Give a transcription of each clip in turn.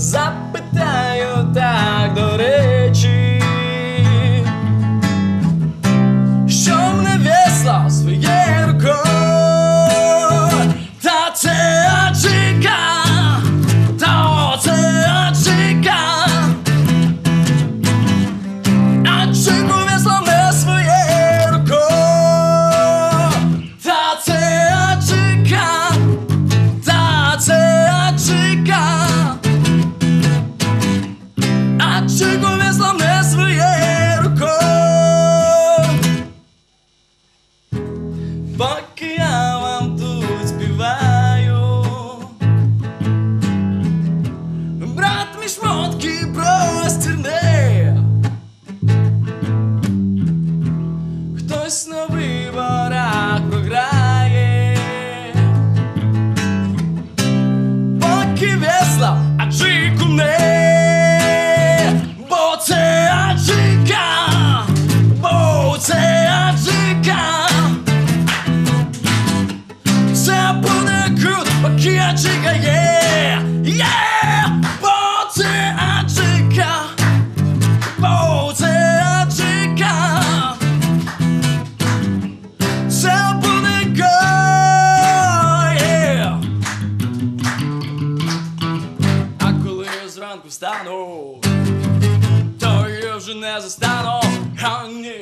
Zap Чику весла не своєю рукою. Баки yeah, yeah, бо це аджика, бо аджика. Це буде go. А коли я зранку встану, то я вже не застану, а.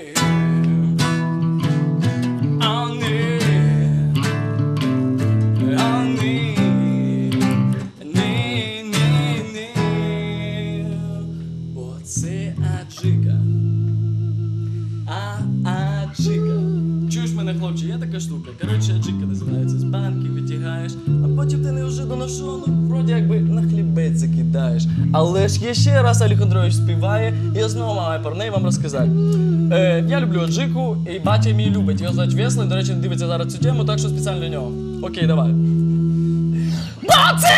Аджика. А, аджика. Чуєш мене, хлопче, є така штука. Коротше, аджика називається. З банки витягаєш, а потім ти неожиданно що, ну, вроді якби на хлібець закидаєш. Але ж є ще раз Олександрович співає, і я знову маю про неї вам розказати. Е, я люблю аджику, і батя мій любить. Його звати Веслий, до речі, дивиться зараз цю тему, так що спеціально для нього. Окей, давай. Бо це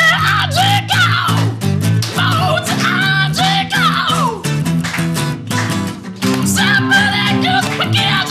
We can't.